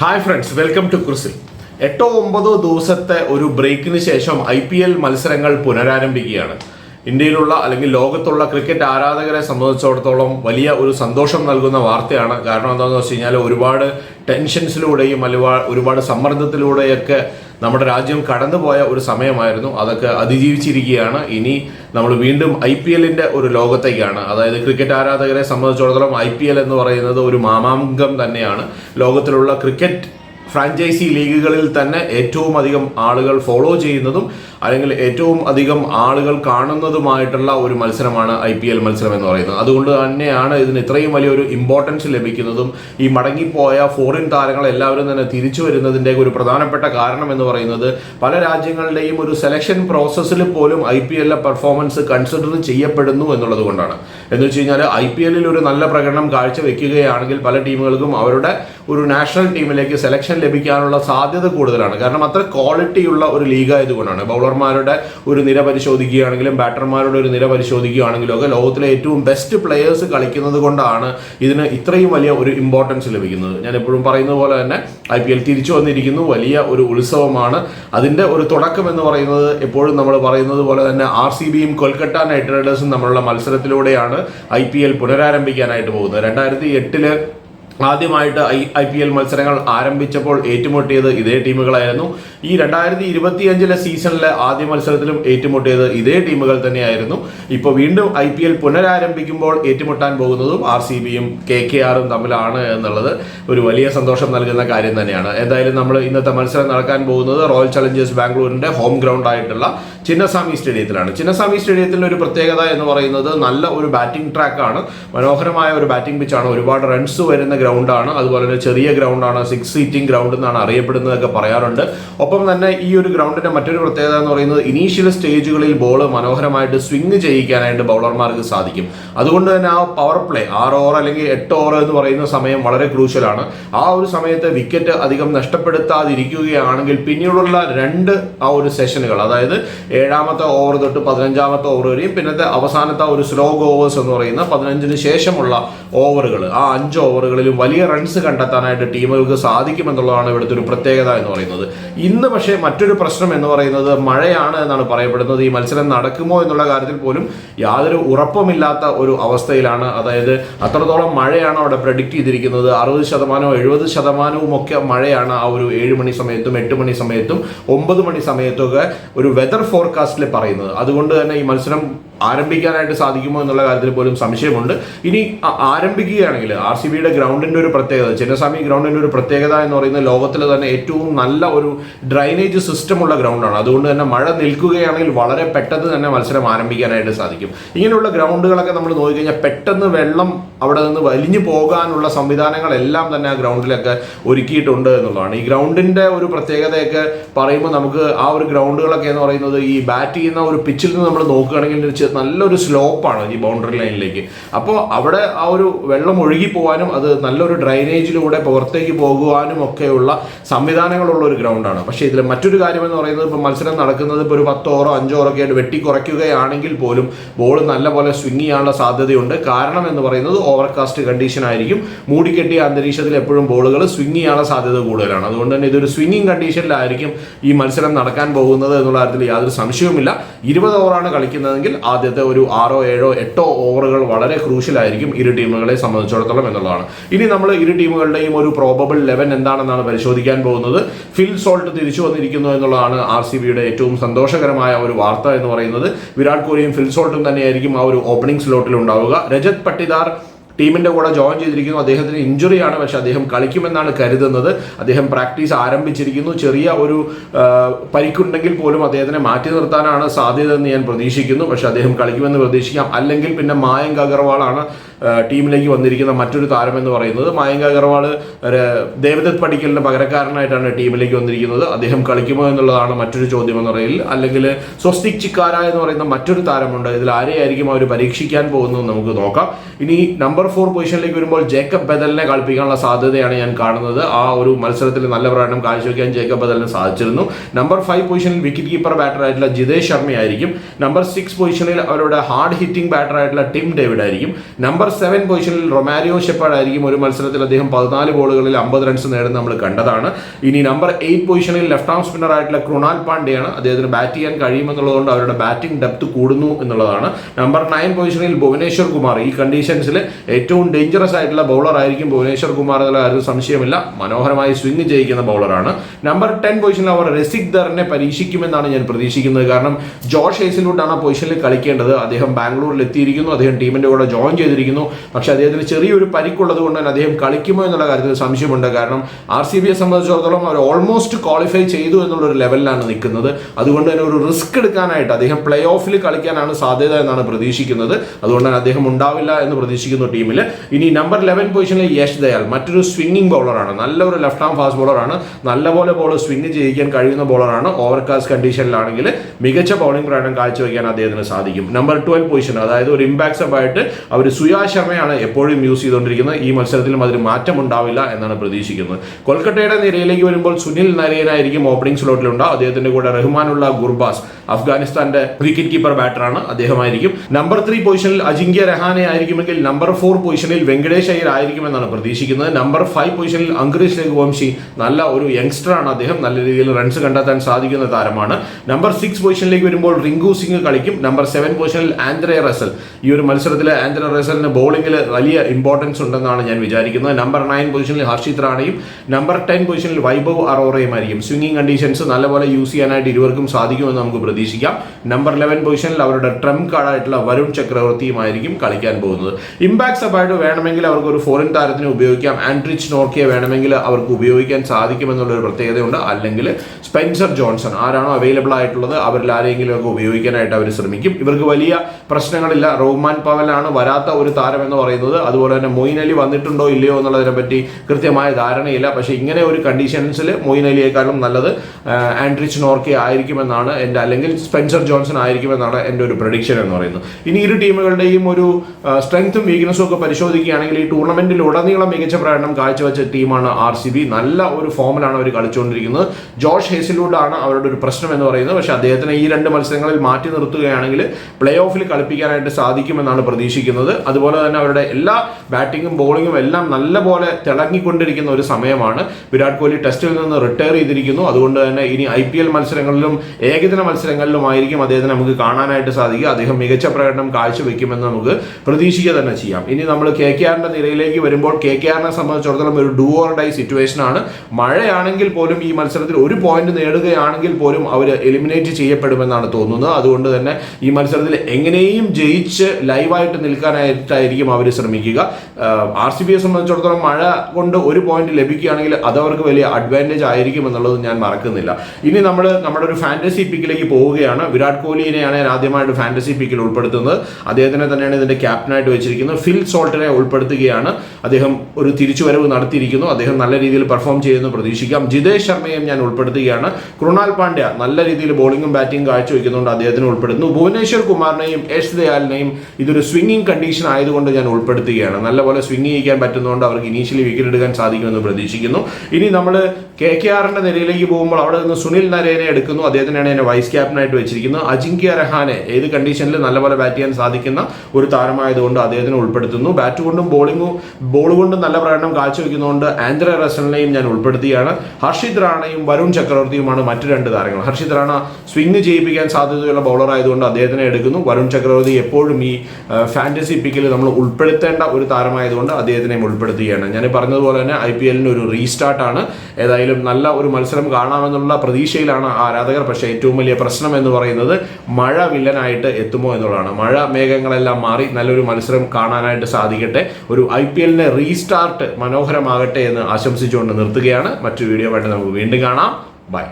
Hi friends welcome to ക്രിസിൽ എട്ടോ ഒമ്പതോ ദിവസത്തെ ഒരു ബ്രേക്കിന് ശേഷം ഐ പി എൽ മത്സരങ്ങൾ പുനരാരംഭിക്കുകയാണ്. ഇന്ത്യയിലുള്ള അല്ലെങ്കിൽ ലോകത്തുള്ള ക്രിക്കറ്റ് ആരാധകരെ സംബന്ധിച്ചിടത്തോളം വലിയ ഒരു സന്തോഷം നൽകുന്ന വാർത്തയാണ്. കാരണം എന്താണെന്ന് വെച്ച് കഴിഞ്ഞാൽ ഒരുപാട് ടെൻഷൻസിലൂടെയും അല്ലെങ്കിൽ ഒരുപാട് സമ്മർദ്ദത്തിലൂടെയൊക്കെ നമ്മുടെ രാജ്യം കടന്നുപോയ ഒരു സമയമായിരുന്നു. അതൊക്കെ അതിജീവിച്ചിരിക്കുകയാണ്. ഇനി നമ്മൾ വീണ്ടും ഐ പി എല്ലിന്റെ ഒരു ലോകത്തേക്കാണ്. അതായത് ക്രിക്കറ്റ് ആരാധകരെ സംബന്ധിച്ചിടത്തോളം ഐ പി എൽ എന്ന് പറയുന്നത് ഒരു മാമാങ്കം തന്നെയാണ്. ലോകത്തിലുള്ള ക്രിക്കറ്റ് ഫ്രാഞ്ചൈസി ലീഗുകളിൽ തന്നെ ഏറ്റവും അധികം ആളുകൾ ഫോളോ ചെയ്യുന്നതും അല്ലെങ്കിൽ ഏറ്റവും അധികം ആളുകൾ കാണുന്നതുമായിട്ടുള്ള ഒരു മത്സരമാണ് ഐ പി എൽ മത്സരം എന്ന് പറയുന്നത്. അതുകൊണ്ട് തന്നെയാണ് ഇതിന് ഇത്രയും വലിയൊരു ഇമ്പോർട്ടൻസ് ലഭിക്കുന്നതും ഈ മടങ്ങിപ്പോയ ഫോറിൻ താരങ്ങൾ എല്ലാവരും തന്നെ തിരിച്ചു വരുന്നതിന്റെ ഒരു പ്രധാനപ്പെട്ട കാരണം എന്ന് പറയുന്നത് പല രാജ്യങ്ങളുടെയും ഒരു സെലക്ഷൻ പ്രോസസ്സിൽ പോലും ഐ പി എല്ലിലെ പെർഫോമൻസ് കൺസിഡർ ചെയ്യപ്പെടുന്നു എന്നുള്ളത് കൊണ്ടാണ്. എന്ന് വെച്ച് കഴിഞ്ഞാൽ ഐ പി എല്ലിൽ ഒരു നല്ല പ്രകടനം കാഴ്ചവെക്കുകയാണെങ്കിൽ പല ടീമുകൾക്കും അവരുടെ ഒരു നാഷണൽ ടീമിലേക്ക് സെലക്ഷൻ ലഭിക്കാനുള്ള സാധ്യത കൂടുതലാണ്. കാരണം അത്ര ക്വാളിറ്റിയുള്ള ഒരു ലീഗ് ആയതുകൊണ്ടാണ്. ബൗളർമാരുടെ ഒരു നിര പരിശോധിക്കുകയാണെങ്കിലും ബാറ്റർമാരുടെ ഒരു നിര പരിശോധിക്കുകയാണെങ്കിലും ഒക്കെ ലോകത്തിലെ ഏറ്റവും ബെസ്റ്റ് പ്ലെയേഴ്സ് കളിക്കുന്നത് കൊണ്ടാണ് ഇതിന് ഇത്രയും വലിയ ഒരു ഇമ്പോർട്ടൻസ് ലഭിക്കുന്നത്. ഞാൻ എപ്പോഴും പറയുന്നത് പോലെ തന്നെ ഐ പി എൽ തിരിച്ചു വന്നിരിക്കുന്നു. വലിയ ഒരു ഉത്സവമാണ്. അതിന്റെ ഒരു തുടക്കം എന്ന് പറയുന്നത് എപ്പോഴും നമ്മൾ പറയുന്നത് പോലെ തന്നെ ആർ സി ബിയും കൊൽക്കത്ത നൈറ്റ് റൈഡേഴ്സും തമ്മിലുള്ള മത്സരത്തിലൂടെയാണ് ഐ പി എൽ പുനരാരംഭിക്കാനായിട്ട് പോകുന്നത്. രണ്ടായിരത്തി എട്ടിൽ ആദ്യമായിട്ട് ഐ ഐ പി എൽ മത്സരങ്ങൾ ആരംഭിച്ചപ്പോൾ ഏറ്റുമുട്ടിയത് ഇതേ ടീമുകളായിരുന്നു. ഈ രണ്ടായിരത്തി ഇരുപത്തി അഞ്ചിലെ സീസണിലെ ആദ്യ മത്സരത്തിലും ഏറ്റുമുട്ടിയത് ഇതേ ടീമുകൾ തന്നെയായിരുന്നു. ഇപ്പോൾ വീണ്ടും ഐ പി എൽ പുനരാരംഭിക്കുമ്പോൾ ഏറ്റുമുട്ടാൻ പോകുന്നതും ആർ സി ബിയും കെ കെ ആറും തമ്മിലാണ് എന്നുള്ളത് ഒരു വലിയ സന്തോഷം നൽകുന്ന കാര്യം തന്നെയാണ്. എന്തായാലും നമ്മൾ ഇന്നത്തെ മത്സരം നടക്കാൻ പോകുന്നത് റോയൽ ചലഞ്ചേഴ്സ് ബാംഗ്ലൂരിന്റെ ഹോം ഗ്രൗണ്ട് ആയിട്ടുള്ള ചിന്നസ്വാമി സ്റ്റേഡിയത്തിലാണ്. ചിന്നസ്വാമി സ്റ്റേഡിയത്തിലെ ഒരു പ്രത്യേകത എന്ന് പറയുന്നത് നല്ല ഒരു ബാറ്റിംഗ് ട്രാക്കാണ്. മനോഹരമായ ഒരു ബാറ്റിംഗ് പിച്ചാണ്. ഒരുപാട് റൺസ് വരുന്ന ഗ്രൗണ്ടാണ് അതുപോലെ തന്നെ ചെറിയ ഗ്രൗണ്ടാണ് സിക്സ് സീറ്റിംഗ് ഗ്രൗണ്ട് എന്നാണ് അറിയപ്പെടുന്നതൊക്കെ പറയാറുണ്ട്. ഒപ്പം തന്നെ ഈ ഒരു ഗ്രൗണ്ടിന്റെ മറ്റൊരു പ്രത്യേകത എന്ന് പറയുന്നത് ഇനീഷ്യൽ സ്റ്റേജുകളിൽ ബോൾ മനോഹരമായിട്ട് സ്വിംഗ് ചെയ്യിക്കാനായിട്ട് ബൗളർമാർക്ക് സാധിക്കും. അതുകൊണ്ട് തന്നെ ആ പവർ പ്ലേ ആറ് ഓവർ അല്ലെങ്കിൽ എട്ട് ഓവർ എന്ന് പറയുന്ന സമയം വളരെ ക്രൂഷ്യലാണ് ആ ഒരു സമയത്ത് വിക്കറ്റ് അധികം നഷ്ടപ്പെടുത്താതിരിക്കുകയാണെങ്കിൽ പിന്നീടുള്ള രണ്ട് ആ ഒരു സെഷനുകൾ അതായത് ഏഴാമത്തെ ഓവർ തൊട്ട് പതിനഞ്ചാമത്തെ ഓവർ വരെയും പിന്നത്തെ അവസാനത്തെ ഒരു സ്ലോ ഓവേഴ്സ് എന്ന് പറയുന്ന പതിനഞ്ചിന് ശേഷമുള്ള ഓവറുകൾ ആ അഞ്ച് ഓവറുകളിലും വലിയ റൺസ് കണ്ടെത്താനായിട്ട് ടീമുകൾക്ക് സാധിക്കുമെന്നുള്ളതാണ് ഇവിടുത്തെ ഒരു പ്രത്യേകത എന്ന് പറയുന്നത്. ഇന്ന് പക്ഷേ മറ്റൊരു പ്രശ്നം എന്ന് പറയുന്നത് മഴയാണ് എന്നാണ് പറയപ്പെടുന്നത്. ഈ മത്സരം നടക്കുമോ എന്നുള്ള കാര്യത്തിൽ പോലും യാതൊരു ഉറപ്പുമില്ലാത്ത ഒരു അവസ്ഥയിലാണ്. അതായത് അത്രത്തോളം മഴയാണ് അവിടെ പ്രഡിക്റ്റ് ചെയ്തിരിക്കുന്നത്. അറുപത് ശതമാനവും എഴുപത് ശതമാനവും ഒക്കെ മഴയാണ് ആ ഒരു ഏഴ് മണി സമയത്തും എട്ട് മണി സമയത്തും ഒമ്പത് മണി സമയത്തും ഒക്കെ ഒരു വെതർ ഫോർകാസ്റ്റിൽ പറയുന്നത്. അതുകൊണ്ട് തന്നെ ഈ മത്സരം ആരംഭിക്കാനായിട്ട് സാധിക്കുമോ എന്നുള്ള കാര്യത്തിൽ പോലും സംശയമുണ്ട്. ഇനി ആരംഭിക്കുകയാണെങ്കിൽ ആർ സി ബിയുടെ ഗ്രൗണ്ടിന്റെ ഒരു പ്രത്യേകത. ചിന്നസ്വാമി ഗ്രൗണ്ടിന്റെ ഒരു പ്രത്യേകത എന്ന് പറയുന്നത് ലോകത്തിലെ തന്നെ ഏറ്റവും നല്ല ഒരു ഡ്രൈനേജ് സിസ്റ്റമുള്ള ഗ്രൗണ്ടാണ്. അതുകൊണ്ട് തന്നെ മഴ നിൽക്കുകയാണെങ്കിൽ വളരെ പെട്ടെന്ന് തന്നെ മത്സരം ആരംഭിക്കാനായിട്ട് സാധിക്കും. ഇങ്ങനെയുള്ള ഗ്രൗണ്ടുകളൊക്കെ നമ്മൾ നോക്കിക്കഴിഞ്ഞാൽ പെട്ടെന്ന് വെള്ളം അവിടെ നിന്ന് വലിഞ്ഞു പോകാനുള്ള സംവിധാനങ്ങളെല്ലാം തന്നെ ആ ഗ്രൗണ്ടിലൊക്കെ ഒരുക്കിയിട്ടുണ്ട് എന്നുള്ളതാണ്. ഈ ഗ്രൗണ്ടിന്റെ ഒരു പ്രത്യേകതയൊക്കെ പറയുമ്പോൾ നമുക്ക് ആ ഒരു ഗ്രൗണ്ടുകളൊക്കെ എന്ന് പറയുന്നത് ഈ ബാറ്റ് ചെയ്യുന്ന ഒരു പിച്ചിൽ നിന്ന് നമ്മൾ നോക്കുകയാണെങ്കിൽ നല്ലൊരു സ്ലോപ്പാണ് ഈ ബൗണ്ടറി ലൈനിലേക്ക് അപ്പോൾ അവിടെ ആ ഒരു വെള്ളം ഒഴുകി പോകാനും അത് നല്ലൊരു ഡ്രൈനേജിലൂടെ പുറത്തേക്ക് പോകുവാനും ഒക്കെയുള്ള സംവിധാനങ്ങളുള്ള ഒരു ഗ്രൗണ്ടാണ്. പക്ഷേ ഇതിൽ മറ്റൊരു കാര്യം എന്ന് പറയുന്നത് ഇപ്പോൾ മത്സരം നടക്കുന്നത് ഇപ്പോൾ ഒരു പത്തോ ഓറോ അഞ്ചോ ഓറോ ഒക്കെ ആയിട്ട് വെട്ടി കുറയ്ക്കുകയാണെങ്കിൽ പോലും ബോൾ നല്ലപോലെ സ്വിങ് ചെയ്യാനുള്ള സാധ്യതയുണ്ട്. കാരണം എന്ന് പറയുന്നത് ഓവർകാസ്റ്റ് കണ്ടീഷൻ ആയിരിക്കും. മൂടിക്കെട്ടിയ അന്തരീക്ഷത്തിൽ എപ്പോഴും ബോളുകൾ സ്വിങ് ചെയ്യാനുള്ള സാധ്യത കൂടുതലാണ്. അതുകൊണ്ട് തന്നെ ഇതൊരു സ്വിങ്ങിങ് കണ്ടീഷനിലായിരിക്കും ഈ മത്സരം നടക്കാൻ പോകുന്നത് എന്നുള്ള കാര്യത്തിൽ യാതൊരു സംശയവുമില്ല. ഇരുപത് ഓവറാണ് കളിക്കുന്നതെങ്കിൽ ആദ്യത്തെ ഒരു ആറോ ഏഴോ എട്ടോ ഓവറുകൾ വളരെ ക്രൂഷ്യൽ ക്രൂഷ്യലായിരിക്കും ഇരു ടീമുകളെ സംബന്ധിച്ചിടത്തോളം എന്നുള്ളതാണ്. ഇനി നമ്മൾ ഇരു ടീമുകളുടെയും ഒരു പ്രോബബിൾ ലെവൻ എന്താണെന്നാണ് പരിശോധിക്കാൻ പോകുന്നത്. ഫിൽ സോൾട്ട് തിരിച്ചു വന്നിരിക്കുന്നു എന്നുള്ളതാണ് ആർ സി ബിയുടെ ഏറ്റവും സന്തോഷകരമായ ഒരു വാർത്ത എന്ന് പറയുന്നത്. വിരാട് കോഹ്ലിയും ഫിൽ സോൾട്ടും തന്നെയായിരിക്കും ആ ഒരു ഓപ്പണിംഗ് സ്ലോട്ടിൽ ഉണ്ടാവുക. രജത് പട്ടിദാർ ടീമിന്റെ കൂടെ ജോയിൻ ചെയ്തിരിക്കുന്നു. അദ്ദേഹത്തിന് ഇഞ്ചുറിയാണ് പക്ഷെ അദ്ദേഹം കളിക്കുമെന്നാണ് കരുതുന്നത്. അദ്ദേഹം പ്രാക്ടീസ് ആരംഭിച്ചിരിക്കുന്നു. ചെറിയ ഒരു പരിക്കുണ്ടെങ്കിൽ പോലും അദ്ദേഹത്തിനെ മാറ്റി നിർത്താനാണ് സാധ്യത എന്ന് ഞാൻ പ്രതീക്ഷിക്കുന്നു. പക്ഷെ അദ്ദേഹം കളിക്കുമെന്ന് പ്രതീക്ഷിക്കാം. അല്ലെങ്കിൽ പിന്നെ മായങ്ക അഗർവാളാണ് ടീമിലേക്ക് വന്നിരിക്കുന്ന മറ്റൊരു താരം എന്ന് പറയുന്നത്. മായങ്ക് അഗർവാൾ ദേവദത്ത് പടിക്കലിന്റെ പകരക്കാരനായിട്ടാണ് ടീമിലേക്ക് വന്നിരിക്കുന്നത്. അദ്ദേഹം കളിക്കുമോ എന്നുള്ളതാണ് മറ്റൊരു ചോദ്യം എന്ന് പറയുന്നത് അല്ലെങ്കിൽ സ്വസ്തിക് ചിക്കാര എന്ന് പറയുന്ന മറ്റൊരു താരമുണ്ട്. ഇതിൽ ആരെയായിരിക്കും അവർ പരീക്ഷിക്കാൻ പോകുന്നത് നമുക്ക് നോക്കാം. ഇനി നമ്പർ ഫോർ പൊസിഷനിലേക്ക് വരുമ്പോൾ ജേക്കബ് ബദലിനെ കളിപ്പിക്കാനുള്ള സാധ്യതയാണ് ഞാൻ കാണുന്നത്. ആ ഒരു മത്സരത്തിൽ നല്ല പ്രകടനം കാഴ്ചവെക്കാൻ ജേക്കബ് ബദലിന് സാധിച്ചിരുന്നു. നമ്പർ ഫൈവ് പൊസിഷനിൽ വിക്കറ്റ് കീപ്പർ ബാറ്റർ ആയിട്ടുള്ള ജിതേഷ് ശർമ്മയായിരിക്കും. നമ്പർ സിക്സ് പൊസിഷനിൽ അവരുടെ ഹാർഡ് ഹിറ്റിംഗ് ബാറ്റർ ആയിട്ടുള്ള ടിം ഡേവിഡ് ആയിരിക്കും. നമ്പർ സെവൻ പൊസിഷനിൽ റൊമാരിയോ ഷെപ്പാഡ് ആയിരിക്കും ഒരു മത്സരത്തിൽ അദ്ദേഹം പതിനാല് ബോളുകളിൽ അമ്പത് റൺസ് നേടുന്ന നമ്മൾ കണ്ടതാണ്. ഇനി നമ്പർ എയ്റ്റ് പൊസിഷനിൽ ലെഫ്റ്റ് ആം സ്പിന്നർ ആയിട്ടുള്ള കൃണാൽ പാണ്ഡെയാണ് അദ്ദേഹത്തിന് ബാറ്റ് ചെയ്യാൻ കഴിയുമെന്നുള്ളതുകൊണ്ട് അവരുടെ ബാറ്റിംഗ് ഡെപ്ത് കൂടുന്നു എന്നുള്ളതാണ്. നമ്പർ നയൻ പൊസിഷനിൽ ഭുവനേശ്വർ കുമാർ ഈ കണ്ടീഷൻസിൽ ഏറ്റവും ഡേഞ്ചറസ് ആയിട്ടുള്ള ബൗളർ ആയിരിക്കും ഭുവനേശ്വർ കുമാർ എന്നുള്ള സംശയമില്ല. മനോഹരമായി സ്വിംഗ് ചെയ്യിക്കുന്ന ബൗളറാണ് നമ്പർ ടെൻ പൊസിഷനിൽ അവർ രസിക് ദറിനെ പരീക്ഷിക്കുമെന്നാണ് ഞാൻ പ്രതീക്ഷിക്കുന്നത്. കാരണം ജോഷ് ഹേസിലൂട്ട് ആ പൊസിഷനിൽ കളിക്കേണ്ടത്. അദ്ദേഹം ബാംഗ്ലൂരിൽ എത്തിയിരിക്കുന്നു. അദ്ദേഹം ടീമിന്റെ കൂടെ ജോയിൻ ചെയ്തിരിക്കുന്നു. പക്ഷേ അദ്ദേഹത്തിന് ചെറിയൊരു പരിക്കുള്ളത് കൊണ്ട് തന്നെ അദ്ദേഹം കളിക്കുമോ എന്നുള്ള കാര്യത്തിൽ സംശയമുണ്ട്. കാരണം ആർ സി ബിയെ സംബന്ധിച്ചിടത്തോളം അവർ ഓൾമോസ്റ്റ് ക്വാളിഫൈ ചെയ്തു എന്നുള്ളൊരു ലെവലിലാണ് നിൽക്കുന്നത്. അതുകൊണ്ട് തന്നെ ഒരു റിസ്ക് എടുക്കാനായിട്ട് അദ്ദേഹം പ്ലേ ഓഫിൽ കളിക്കാനാണ് സാധ്യത എന്നാണ് പ്രതീക്ഷിക്കുന്നത്. അതുകൊണ്ട് തന്നെ അദ്ദേഹം ഉണ്ടാവില്ല എന്ന് പ്രതീക്ഷിക്കുന്നു ടീമിൽ ഇനി നമ്പർ ലെവൻ പൊസിഷനിൽ യശ് ദയാൽ മറ്റൊരു സ്വിംഗിംഗ് ബൗളറാണ് നല്ലൊരു ലെഫ്റ്റ് ആം ഫാസ്റ്റ് ബോളറാണ് നല്ലപോലെ ബോൾ സ്വിംഗ് ചെയ്യിക്കാൻ കഴിയുന്ന ബോളറാണ് ഓവർകാസ്റ്റ് കണ്ടീഷനിലാണെങ്കിൽ മികച്ച ബൗളിംഗ് പ്രകടനം കാഴ്ചവെക്കാൻ അദ്ദേഹത്തിന് സാധിക്കും. നമ്പർ ട്വൽവ് പൊസിഷൻ അതായത് ഒരു ഇമ്പാക്ട് ആയിട്ട് അവർ സുയാ ശർമ്മയാണ് എപ്പോഴും യൂസ് ചെയ്തുകൊണ്ടിരിക്കുന്നത്. ഈ മത്സരത്തിലും അതിന് മാറ്റം ഉണ്ടാവില്ല എന്നാണ് പ്രതീക്ഷിക്കുന്നത്. കൊൽക്കത്തയുടെ നിരയിലേക്ക് വരുമ്പോൾ സുനിൽ നരേനായിരിക്കും ഓപ്പണിംഗ് സ്ലോട്ടിലുണ്ടാവും അദ്ദേഹത്തിന്റെ കൂടെ റഹ്മാനുള്ള ഗുർബാസ് അഫ്ഗാനിസ്ഥാന്റെ വിക്കറ്റ് കീപ്പർ ബാറ്ററാണ് അദ്ദേഹമായിരിക്കും. നമ്പർ ത്രീ പൊസിഷനിൽ അജിങ്ക്യ രഹാനെ ആയിരിക്കുമെങ്കിൽ നമ്പർ ഫോർ പൊസിഷനിൽ വെങ്കടേഷ് അയ്യർ ആയിരിക്കുമെന്നാണ് പ്രതീക്ഷിക്കുന്നത്. നമ്പർ ഫൈവ് പൊസിഷനിൽ അങ്കരീഷ് രഘുവംശി നല്ല ഒരു യങ്സ്റ്റർ ആണ് അദ്ദേഹം. നല്ല രീതിയിൽ റൺസ് കണ്ടെത്താൻ സാധിക്കുന്ന താരമാണ്. നമ്പർ സിക്സ് പൊസിഷനിലേക്ക് വരുമ്പോൾ റിങ്കു സിംഗ് കളിക്കും. നമ്പർ സെവൻ പൊസിഷനിൽ ആന്ദ്രെ റസൽ. ഈ ഒരു മത്സരത്തിൽ ആന്ദ്രെ റസലിന് ബോളിംഗിൽ വലിയ ഇമ്പോർട്ടൻസ് ഉണ്ടെന്നാണ് ഞാൻ വിചാരിക്കുന്നത്. നമ്പർ നയൻ പൊസിഷനിൽ ഹർഷിത് റാണയും നമ്പർ ടെൻ പൊസിഷനിൽ വൈഭവ് അറോറയും ആയിരിക്കും. സ്വിംഗിങ് കണ്ടീഷൻസ് നല്ലപോലെ യൂസ് ചെയ്യാനായിട്ട് ഇരുവർക്കും സാധിക്കുമെന്ന് നമുക്ക് പ്രതീക്ഷിക്കാം. നമ്പർ ലെവൻ പൊസിഷനിൽ അവരുടെ ട്രംപ് കാർഡായിട്ടുള്ള വരുൺ ചക്രവർത്തിയുമായിരിക്കും കളിക്കാൻ പോകുന്നത്. ഇമ്പാക്ട് സബായിട്ട് വേണമെങ്കിൽ അവർക്ക് ഒരു ഫോറിൻ താരത്തിനെ ഉപയോഗിക്കാം. ആൻഡ്രിച്ച് നോർക്കിയെ വേണമെങ്കിൽ അവർക്ക് ഉപയോഗിക്കാൻ സാധിക്കുമെന്നുള്ള ഒരു പ്രത്യേകതയുണ്ട്. അല്ലെങ്കിൽ സ്പെൻസർ ജോൺസൺ ആരാണോ അവൈലബിൾ ആയിട്ടുള്ളത് അവരിൽ ആരെങ്കിലും ഒക്കെ ഉപയോഗിക്കാനായിട്ട് അവർ ശ്രമിക്കും. ഇവർക്ക് വലിയ പ്രശ്നങ്ങളില്ല. റോമാൻ പവലാണ് വരാത്ത ഒരു താരം എന്ന് പറയുന്നത്. അതുപോലെ തന്നെ മൊയിൻ അലി വന്നിട്ടുണ്ടോ ഇല്ലയോ എന്നുള്ളതിനെ പറ്റി കൃത്യമായ ധാരണയില്ല. പക്ഷേ ഇങ്ങനെ ഒരു കണ്ടീഷൻസിൽ മൊയിൻ അലിയേക്കാളും നല്ലത് ആൻഡ്രിച്ച് നോർക്കെ ആയിരിക്കുമെന്നാണ് എന്റെ അല്ലെങ്കിൽ സ്പെൻസർ ജോൺസൺ ആയിരിക്കുമെന്നാണ് എന്റെ ഒരു പ്രഡിക്ഷൻ എന്ന് പറയുന്നത്. ഇനി ഇരു ടീമുകളുടെയും ഒരു സ്ട്രെങ്ത്തും വീക്ക്നസും ഒക്കെ പരിശോധിക്കുകയാണെങ്കിൽ ഈ ടൂർണമെന്റിൽ ഉടനീളം മികച്ച പ്രകടനം കാഴ്ചവെച്ച ടീമാണ് ആർ സി ബി. നല്ല ഒരു ഫോമിലാണ് അവർ കളിച്ചുകൊണ്ടിരിക്കുന്നത്. ജോഷ് ഹേസിലൂഡ് ആണ് അവരുടെ ഒരു പ്രശ്നം എന്ന് പറയുന്നത്. പക്ഷേ അദ്ദേഹത്തിന് ഈ രണ്ട് മത്സരങ്ങളിൽ മാറ്റി നിർത്തുകയാണെങ്കിൽ പ്ലേ ഓഫിൽ കളിപ്പിക്കാനായിട്ട് സാധിക്കുമെന്നാണ് പ്രതീക്ഷിക്കുന്നത്. അതുപോലെ തന്നെ അവരുടെ എല്ലാ ബാറ്റിങ്ങും ബോളിങ്ങും എല്ലാം നല്ലപോലെ തിളങ്ങിക്കൊണ്ടിരിക്കുന്ന ഒരു സമയമാണ്. വിരാട് കോഹ്ലി ടെസ്റ്റിൽ നിന്ന് റിട്ടയർ ചെയ്തിരിക്കുന്നു. അതുകൊണ്ട് തന്നെ ഇനി ഐ പി എൽ മത്സരങ്ങളിലും ഏകദിന മത്സരങ്ങളിലുമായിരിക്കും അദ്ദേഹത്തിന് നമുക്ക് കാണാനായിട്ട് സാധിക്കുക. അദ്ദേഹം മികച്ച പ്രകടനം കാഴ്ചവെക്കുമെന്ന് നമുക്ക് പ്രതീക്ഷിക്കുക തന്നെ ചെയ്യാം. ഇനി നമ്മൾ കെ കെ ആറിന്റെ നിരയിലേക്ക് വരുമ്പോൾ കെ കെ ആറിനെ സംബന്ധിച്ചിടത്തോളം ഒരു ഡു ഓർ ഡൈ സിറ്റുവേഷൻ ആണ്. മഴയാണെങ്കിൽ പോലും ഈ മത്സരത്തിൽ ഒരു പോയിന്റ് നേടുകയാണെങ്കിൽ പോലും അവർ എലിമിനേറ്റ് ചെയ്യപ്പെടുമെന്നാണ് തോന്നുന്നത്. അതുകൊണ്ട് തന്നെ ഈ മത്സരത്തിൽ എങ്ങനെയും ജയിച്ച് ലൈവായിട്ട് നിൽക്കാനായിട്ടായിരിക്കും അവർ ശ്രമിക്കുക. ആർ സി ബിയെ സംബന്ധിച്ചിടത്തോളം മഴ കൊണ്ട് ഒരു പോയിന്റ് ലഭിക്കുകയാണെങ്കിൽ അത് അവർക്ക് വലിയ അഡ്വാന്റേജ് ആയിരിക്കും എന്നുള്ളത് ഞാൻ മറക്കുന്നില്ല. ഇനി നമ്മൾ നമ്മുടെ ഒരു ഫാന്റസി പിക്കിലേക്ക് പോവുകയാണ്. വിരാട് കോഹ്ലിനെയാണ് ഞാൻ ആദ്യമായിട്ട് ഫാന്റസി പിക്കിൽ ഉൾപ്പെടുത്തുന്നത്. അദ്ദേഹത്തിനെ തന്നെയാണ് ഇതിന്റെ ക്യാപ്റ്റനായിട്ട് വെച്ചിരിക്കുന്നത്. ഫിൽ സോൾട്ടിനെ ഉൾപ്പെടുത്തുകയാണ്. അദ്ദേഹം ഒരു തിരിച്ചുവരവ് നടത്തിയിരിക്കുന്നു. അദ്ദേഹം നല്ല രീതിയിൽ പെർഫോം ചെയ്യുമെന്ന് പ്രതീക്ഷിക്കാം. ജിതേഷ് ശർമ്മയും ഞാൻ ഉൾപ്പെടുത്തുകയാണ്. കൃണാൽ പാണ്ഡ്യ നല്ല രീതിയിൽ ബോളിംഗും ബാറ്റിംഗും കാഴ്ചവെക്കുന്നുണ്ട് അദ്ദേഹത്തിന് ഉൾപ്പെടുന്നു ഭുവനേശ്വർ കുമാറിനെയും യശ് ദയാലിനെയും ഇതൊരു സ്വിംഗിങ് കണ്ടീഷൻ ആയതുകൊണ്ട് ഞാൻ ഉൾപ്പെടുത്തുകയാണ്. നല്ലപോലെ സ്വിംഗ് ചെയ്യിക്കാൻ പറ്റുന്നതുകൊണ്ട് അവർക്ക് ഇനീഷ്യലി വിക്കറ്റ് എടുക്കാൻ സാധിക്കുമെന്ന് പ്രതീക്ഷിക്കുന്നു. ഇനി നമ്മൾ കെ കെ ആറിന്റെ നിരയിലേക്ക് പോകുമ്പോൾ അവിടെ നിന്ന് സുനിൽ നരേനെ എടുക്കുന്നു. അദ്ദേഹത്തിനാണ് എന്നെ വൈസ് ക്യാപ്റ്റനായിട്ട് വെച്ചിരിക്കുന്നത്. അജിങ്ക്യ രഹാനെ ഏത് കണ്ടീഷനിൽ നല്ലപോലെ ബാറ്റ് ചെയ്യാൻ സാധിക്കുന്ന ഒരു താരമായതുകൊണ്ട് അദ്ദേഹത്തിന് ഉൾപ്പെടുത്തുന്നു. ബാറ്റ് കൊണ്ടും ബോളിംഗും ബോൾ കൊണ്ടും നല്ല പ്രകടനം കാഴ്ചവെക്കുന്നതുകൊണ്ട് ആന്ധ്ര റസലിനെയും ഞാൻ ഉൾപ്പെടുത്തിയാണ് ഹർഷിത് റാണയും വരുൺ ചക്രവർത്തിയുമാണ് മറ്റു രണ്ട് താരങ്ങൾ. ഹർഷിത് റാണ സ്വിംഗ് ചെയ്യിപ്പിക്കാൻ സാധ്യതയുള്ള ബൗളർ ആയതുകൊണ്ട് അദ്ദേഹത്തിനെ എടുക്കുന്നു. വരുൺ ചക്രവർത്തി എപ്പോഴും ഈ ഫാന്റസി പിക്കിൽ നമ്മൾ ഉൾപ്പെടുത്തേണ്ട ഒരു താരമായതുകൊണ്ട് അദ്ദേഹത്തിനെയും ഉൾപ്പെടുത്തുകയാണ്. ഞാൻ പറഞ്ഞതുപോലെ തന്നെ ഐ പി എല്ലിന് ഒരു റീസ്റ്റാർട്ടാണ് ഏതായാലും നല്ല ഒരു മത്സരം കാണാമെന്നുള്ള പ്രതീക്ഷയിലാണ് ആരാധകർ. പക്ഷേ ഏറ്റവും വലിയ പ്രശ്നം എന്ന് പറയുന്നത് മഴ വില്ലനായിട്ട് എത്തുമോ എന്നുള്ളതാണ്. മഴ മേഘങ്ങളെല്ലാം മാറി നല്ലൊരു മത്സരം കാണാനായിട്ട് സാധിക്കട്ടെ. ഒരു ഐ പി എല്ലിന്റെ റീസ്റ്റാർട്ട് മനോഹരമാകട്ടെ എന്ന് ആശംസിച്ചുകൊണ്ട് നിർത്തുകയാണ്. മറ്റു വീഡിയോ ആയിട്ട് നമുക്ക് വീണ്ടും കാണാം. ബൈ.